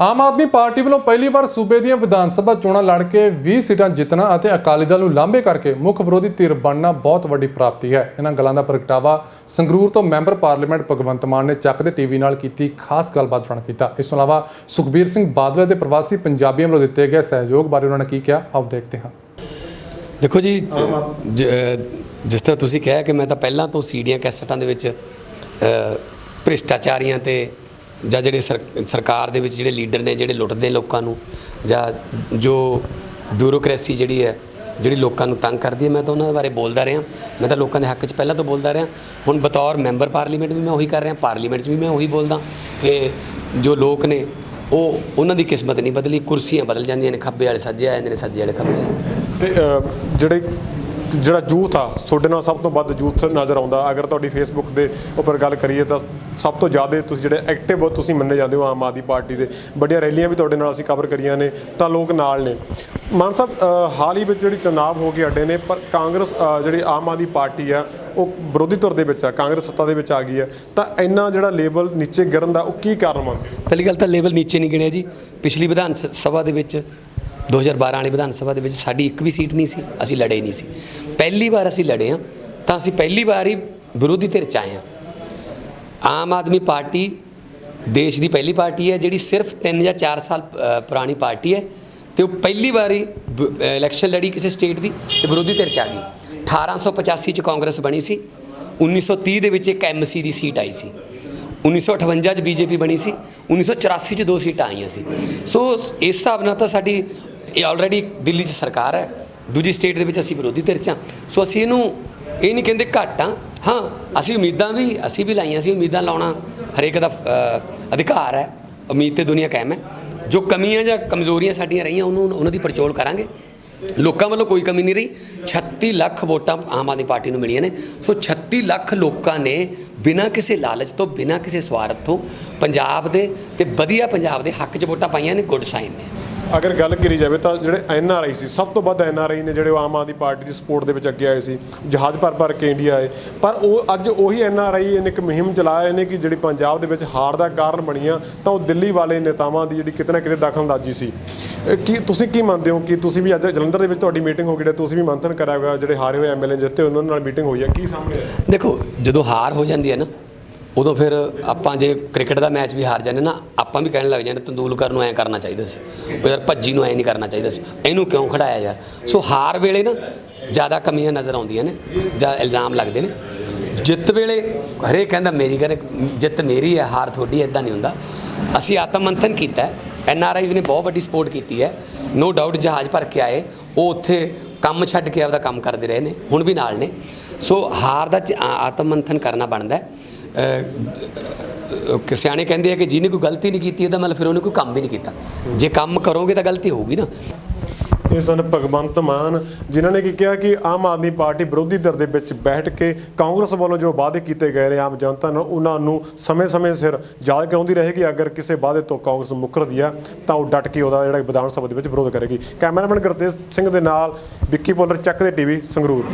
Aam Aadmi party ਵੱਲੋਂ ਪਹਿਲੀ ਵਾਰ ਸੂਬੇ ਦੀਆਂ ਵਿਧਾਨ ਸਭਾ ਚੋਣਾਂ ਲੜ ਕੇ 20 ਸੀਟਾਂ ਜਿੱਤਣਾ ਅਤੇ ਅਕਾਲੀ ਦਲ ਨੂੰ ਲਾਂਭੇ ਕਰਕੇ ਮੁੱਖ ਵਿਰੋਧੀ ਧਿਰ ਬਣਨਾ ਬਹੁਤ ਵੱਡੀ ਪ੍ਰਾਪਤੀ ਹੈ। ਇਹਨਾਂ ਗੱਲਾਂ ਦਾ ਪ੍ਰਗਟਾਵਾ ਸੰਗਰੂਰ ਤੋਂ ਮੈਂਬਰ ਪਾਰਲੀਮੈਂਟ ਭਗਵੰਤ ਮਾਨ ਨੇ ਚੱਕ ਦੇ ਟੀਵੀ ਨਾਲ ਕੀਤੀ ਖਾਸ ਗੱਲਬਾਤ ਦੌਰਾਨ ਕੀਤਾ। ਇਸ ਤੋਂ ਇਲਾਵਾ ਸੁਖਬੀਰ ਸਿੰਘ ਬਾਦਲ ਦੇ ਪ੍ਰਵਾਸੀ ਪੰਜਾਬੀਆਂ ਵੱਲੋਂ ਦਿੱਤੇ ਗਏ ਸਹਿਯੋਗ ਬਾਰੇ ਉਹਨਾਂ ਨੇ ਕੀ ਕਿਹਾ ਆਓ ਦੇਖਦੇ ਹਾਂ। ਦੇਖੋ ਜੀ ਜਿਸ ਤਰ੍ਹਾਂ ਤੁਸੀਂ ਕਿਹਾ ਕਿ ਮੈਂ ਤਾਂ ਪਹਿਲਾਂ ਤੋਂ ਸੀਡੀਆਂ ਕੈਸਟਾਂ ਦੇ ਵਿੱਚ ਭ੍ਰਿਸ਼ਟਾਚਾਰੀਆਂ ਤੇ ਜਾਂ ਜਿਹੜੇ ਸਰ- ਸਰਕਾਰ ਦੇ ਵਿੱਚ ਜਿਹੜੇ ਲੀਡਰ ਨੇ, ਜਿਹੜੇ ਲੁੱਟਦੇ ਲੋਕਾਂ ਨੂੰ, ਜਾਂ ਜੋ ਬਿਊਰੋਕ੍ਰੇਸੀ ਜਿਹੜੀ ਹੈ, ਜਿਹੜੀ ਲੋਕਾਂ ਨੂੰ ਤੰਗ ਕਰਦੀ ਹੈ, ਮੈਂ ਤਾਂ ਉਹਨਾਂ ਬਾਰੇ ਬੋਲਦਾ ਰਿਹਾ ਮੈਂ ਤਾਂ ਲੋਕਾਂ ਦੇ ਹੱਕ 'ਚ ਪਹਿਲਾਂ ਤੋਂ ਬੋਲਦਾ ਰਿਹਾ ਹੁਣ ਬਤੌਰ ਮੈਂਬਰ ਪਾਰਲੀਮੈਂਟ ਵੀ ਮੈਂ ਉਹੀ ਕਰ ਰਿਹਾ, ਪਾਰਲੀਮੈਂਟ 'ਚ ਵੀ ਮੈਂ ਉਹੀ ਬੋਲਦਾ ਕਿ ਜੋ ਲੋਕ ਨੇ, ਉਹ ਉਹਨਾਂ ਦੀ ਕਿਸਮਤ ਨਹੀਂ ਬਦਲੀ, ਕੁਰਸੀਆਂ ਬਦਲ ਜਾਂਦੀਆਂ ਨੇ, ਖੱਬੇ ਵਾਲੇ ਸੱਜੇ ਆ ਜਾਂਦੇ ਨੇ, ਸੱਜੇ ਵਾਲੇ ਖੱਬੇ ਆ ਨੇ। ਤੇ ਜਿਹੜੇ ਜਿਹੜਾ ਯੂਥ ਆ, ਤੁਹਾਡੇ ਨਾਲ ਸਭ ਤੋਂ ਵੱਧ ਯੂਥ ਨਜ਼ਰ ਆਉਂਦਾ। ਅਗਰ ਤੁਹਾਡੀ ਫੇਸਬੁੱਕ ਦੇ ਉੱਪਰ ਗੱਲ ਕਰੀਏ ਤਾਂ ਸਭ ਤੋਂ ਜ਼ਿਆਦਾ ਤੁਸੀਂ ਜਿਹੜੇ ਐਕਟਿਵ ਤੁਸੀਂ ਮੰਨੇ ਜਾਂਦੇ ਹੋ ਆਮ ਆਦਮੀ ਪਾਰਟੀ ਦੇ। ਵੱਡੀਆਂ ਰੈਲੀਆਂ ਵੀ ਤੁਹਾਡੇ ਨਾਲ ਅਸੀਂ ਕਵਰ ਕਰੀਆਂ ਨੇ, ਤਾਂ ਲੋਕ ਨਾਲ ਨੇ। ਮਾਨ ਸਾਹਿਬ ਹਾਲ ਹੀ ਵਿੱਚ ਜਿਹੜੀ ਚੁਣਾਵ ਹੋ ਕੇ ਅੱਡੇ ਨੇ, ਪਰ ਕਾਂਗਰਸ ਜਿਹੜੀ ਆਮ ਆਦਮੀ ਪਾਰਟੀ ਆ, ਉਹ ਵਿਰੋਧੀ ਧਿਰ ਦੇ ਵਿੱਚ ਆ, ਕਾਂਗਰਸ ਸੱਤਾ ਦੇ ਵਿੱਚ ਆ ਗਈ ਆ। ਤਾਂ ਇੰਨਾ ਜਿਹੜਾ ਲੈਵਲ ਨੀਚੇ ਗਿਰਨ ਦਾ ਉਹ ਕੀ ਕਾਰਨ ਮੰਨਦੇ ਪਹਿਲੀ ਗੱਲ ਤਾਂ ਲੈਵਲ ਨੀਚੇ ਨਹੀਂ ਗਿਣਿਆ ਜੀ। ਪਿਛਲੀ ਵਿਧਾਨ ਸ- ਸਭਾ ਦੇ ਵਿੱਚ 2012 ਵਾਲੀ ਵਿਧਾਨ ਸਭਾ ਦੇ ਵਿੱਚ ਸਾਡੀ ਇੱਕ ਵੀ ਸੀਟ ਨਹੀਂ ਸੀ, ਅਸੀਂ ਲੜੇ ਨਹੀਂ ਸੀ। ਪਹਿਲੀ ਵਾਰ ਅਸੀਂ ਲੜੇ ਹਾਂ, ਤਾਂ ਅਸੀਂ ਪਹਿਲੀ ਵਾਰ ਹੀ ਵਿਰੋਧੀ ਧਿਰ ਚ ਆਏ ਹਾਂ। ਆਮ ਆਦਮੀ ਪਾਰਟੀ ਦੇਸ਼ ਦੀ ਪਹਿਲੀ ਪਾਰਟੀ ਹੈ, ਜਿਹੜੀ ਸਿਰਫ 3 ਜਾਂ 4 ਸਾਲ ਪੁਰਾਣੀ ਪਾਰਟੀ ਹੈ ਤੇ ਉਹ ਪਹਿਲੀ ਵਾਰੀ ਬ- ਇਲੈਕਸ਼ਨ ਲੜੀ ਕਿਸੇ ਸਟੇਟ ਦੀ ਤੇ ਵਿਰੋਧੀ ਧਿਰ ਚ ਆ ਗਈ। 1885 ਚ ਕਾਂਗਰਸ ਬਣੀ ਸੀ 1930 ਦੇ ਵਿੱਚ ਇੱਕ ਐਮਸੀ ਦੀ ਸੀਟ ਆਈ ਸੀ। 1958 ਚ ਬੀਜੇਪੀ ਬਣੀ ਸੀ 1984 ਚ ਦੋ ਸੀਟਾਂ ਆਈਆਂ ਸੀ। ਸੋ ਇਸ ਹਿਸਾਬ ਨਾਲ ਤਾਂ ਸਾਡੀ ਇਹ ਆਲਰੇਡੀ ਦਿੱਲੀ 'ਚ ਸਰਕਾਰ ਹੈ, ਦੂਜੀ ਸਟੇਟ ਦੇ ਵਿੱਚ ਅਸੀਂ ਵਿਰੋਧੀ ਧਿਰ 'ਚ ਹਾਂ। ਸੋ ਅਸੀਂ ਇਹਨੂੰ, ਇਹ ਨਹੀਂ ਕਹਿੰਦੇ ਘੱਟ ਆ ਹਾਂ, ਅਸੀਂ ਉਮੀਦਾਂ ਵੀ, ਅਸੀਂ ਵੀ ਲਾਈਆਂ ਸੀ, ਉਮੀਦਾਂ ਲਾਉਣਾ ਹਰੇਕ ਦਾ ਅਧਿਕਾਰ ਹੈ। ਉਮੀਦ ਤੇ ਦੁਨੀਆ ਕਾਇਮ ਹੈ। ਜੋ ਕਮੀਆਂ ਜਾਂ ਕਮਜ਼ੋਰੀਆਂ ਸਾਡੀਆਂ ਰਹੀਆਂ, ਉਹਨੂੰ, ਉਹਨਾਂ ਦੀ ਪੜਚੋਲ ਕਰਾਂਗੇ। ਲੋਕਾਂ ਵੱਲੋਂ ਕੋਈ ਕਮੀ ਨਹੀਂ ਰਹੀ। 36 ਲੱਖ ਵੋਟਾਂ ਆਮ ਆਦਮੀ ਪਾਰਟੀ ਨੂੰ ਮਿਲੀਆਂ ਨੇ। ਸੋ 36 ਲੱਖ ਲੋਕਾਂ ਨੇ ਬਿਨਾਂ ਕਿਸੇ ਲਾਲਚ ਤੋਂ, ਬਿਨਾਂ ਕਿਸੇ ਸਵਾਰਥ ਤੋਂ ਪੰਜਾਬ ਦੇ ਤੇ ਵਧੀਆ ਪੰਜਾਬ ਦੇ ਹੱਕ 'ਚ ਵੋਟਾਂ ਪਾਈਆਂ ਨੇ, ਗੁੱਡ ਸਾਈਨ ਨੇ। ਅਗਰ ਗੱਲ ਕਰੀ ਜਾਵੇ ਤਾਂ ਜਿਹੜੇ ਐਨ ਆਰ ਆਈ ਸੀ, ਸਭ ਤੋਂ ਵੱਧ ਐਨ ਆਰ ਆਈ ਨੇ ਜਿਹੜੇ ਉਹ ਆਮ ਆਦਮੀ ਪਾਰਟੀ ਦੀ ਸਪੋਰਟ ਦੇ ਵਿੱਚ ਅੱਗੇ ਆਏ ਸੀ, ਜਹਾਜ਼ ਭਰ ਭਰ ਕੇ ਇੰਡੀਆ ਆਏ। ਪਰ ਉਹ ਅੱਜ ਉਹੀ ਐਨ ਆਰ ਆਈ ਨੇ ਇੱਕ ਮੁਹਿੰਮ ਚਲਾ ਰਹੇ ਨੇ ਕਿ ਜਿਹੜੀ ਪੰਜਾਬ ਦੇ ਵਿੱਚ ਹਾਰ ਦਾ ਕਾਰਨ ਬਣੀਆਂ, ਤਾਂ ਉਹ ਦਿੱਲੀ ਵਾਲੇ ਨੇਤਾਵਾਂ ਦੀ ਜਿਹੜੀ ਕਿਤੇ ਨਾ ਕਿਤੇ ਦਖਲਅੰਦਾਜ਼ੀ ਸੀ। ਕੀ ਤੁਸੀਂ ਕੀ ਮੰਨਦੇ ਹੋ ਕਿ ਤੁਸੀਂ ਵੀ ਅੱਜ ਜਲੰਧਰ ਦੇ ਵਿੱਚ ਤੁਹਾਡੀ ਮੀਟਿੰਗ ਹੋ ਗਈ ਤੁਸੀਂ ਵੀ ਮੰਥਨ ਕਰਿਆ ਹੋਇਆ, ਜਿਹੜੇ ਹਾਰੇ ਹੋਏ ਐਮਐਲਏ ਜਿੱਤੇ ਉਹਨਾਂ ਨਾਲ ਮੀਟਿੰਗ ਹੋਈ ਹੈ ਕੀ ਸਾਹਮਣੇ ਦੇਖੋ, ਜਦੋਂ ਹਾਰ ਹੋ ਜਾਂਦੀ ਹੈ ਨਾ, ਉਦੋਂ ਫਿਰ ਆਪਾਂ ਜੇ ਕ੍ਰਿਕਟ ਦਾ ਮੈਚ ਵੀ ਹਾਰ ਜਾਂਦੇ ਨਾ ਆਪਾਂ ਵੀ ਕਹਿਣ ਲੱਗ ਜਾਂਦੇ ਤੰਦੂਲਕਰ ਨੂੰ ਐਂ ਕਰਨਾ ਚਾਹੀਦਾ ਸੀ। ਉਹ ਯਾਰ ਭੱਜੀ ਨੂੰ ਐਂ ਨਹੀਂ ਕਰਨਾ ਚਾਹੀਦਾ ਸੀ। ਇਹਨੂੰ ਕਿਉਂ ਖੜਾਇਆ ਯਾਰ? ਸੋ ਹਾਰ ਵੇਲੇ ਨਾ ਜ਼ਿਆਦਾ ਕਮੀਆਂ ਨਜ਼ਰ ਆਉਂਦੀਆਂ ਨੇ, ਜਾਂ ਇਲਜ਼ਾਮ ਲੱਗਦੇ ਨੇ। ਜਿੱਤ ਵੇਲੇ ਹਰੇਕ ਕਹਿੰਦਾ ਮੇਰੀ ਕਰ ਜਿੱਤ ਮੇਰੀ ਹੈ, ਹਾਰ ਤੁਹਾਡੀ ਐਦਾਂ ਨਹੀਂ ਹੁੰਦਾ। ਅਸੀਂ ਆਤਮ ਮੰਥਨ ਕੀਤਾ ਐਨ ਆਰ ਆਈਜ਼ ਨੇ ਬਹੁਤ ਵੱਡੀ ਸਪੋਰਟ ਕੀਤੀ ਹੈ। ਨੋ ਡਾਊਟ ਜਹਾਜ਼ ਭਰ ਕੇ ਆਏ। ਉਹ ਉੱਥੇ ਕੰਮ ਛੱਡ ਕੇ ਆਪਦਾ ਕੰਮ ਕਰਦੇ ਰਹੇ ਨੇ। ਹੁਣ ਵੀ ਨਾਲ ਨੇ। ਸੋ ਹਾਰ ਦਾ ਚ- ਆਤਮ ਮੰਥਨ ਕਰਨਾ ਬਣਦਾ ਹੈ। ਸਿਆਣੇ ਕਹਿੰਦੇ ਆ ਕਿ ਜਿਹਨੇ ਕੋਈ ਗਲਤੀ ਨਹੀਂ ਕੀਤੀ ਇਹਦਾ ਮਤਲਬ ਫਿਰ ਉਹਨੇ ਕੋਈ ਕੰਮ ਵੀ ਨਹੀਂ ਕੀਤਾ। ਜੇ ਕੰਮ ਕਰੋਗੇ ਤਾਂ ਗਲਤੀ ਹੋਊਗੀ ਨਾ। ਇਹ ਸਨ ਭਗਵੰਤ ਮਾਨ, ਜਿਨ੍ਹਾਂ ਨੇ ਕੀ ਕਿਹਾ ਕਿ ਆਮ ਆਦਮੀ ਪਾਰਟੀ ਵਿਰੋਧੀ ਧਿਰ ਦੇ ਵਿੱਚ ਬੈਠ ਕੇ ਕਾਂਗਰਸ ਵੱਲੋਂ ਜੋ ਵਾਅਦੇ ਕੀਤੇ ਗਏ ਨੇ ਆਮ ਜਨਤਾ ਨੂੰ ਉਹਨਾਂ ਨੂੰ ਸਮੇਂ-ਸਮੇਂ ਸਿਰ ਯਾਦ ਕਰਾਉਂਦੀ ਰਹੇਗੀ। ਅਗਰ ਕਿਸੇ ਵਾਅਦੇ ਤੋਂ ਕਾਂਗਰਸ ਮੁੱਕਰਦੀ ਆ, ਤਾਂ ਉਹ ਡਟ ਕੇ ਉਹਦਾ ਜਿਹੜਾ ਵਿਧਾਨ ਸਭਾ ਦੇ ਵਿੱਚ ਵਿਰੋਧ ਕਰੇਗੀ। ਕੈਮਰਾਮੈਨ ਗੁਰਤੇਜ ਸਿੰਘ ਦੇ ਨਾਲ ਵਿੱਕੀ ਪੋਲਰ ਚੱਕ ਦੇ ਟੀਵੀ ਸੰਗਰੂਰ।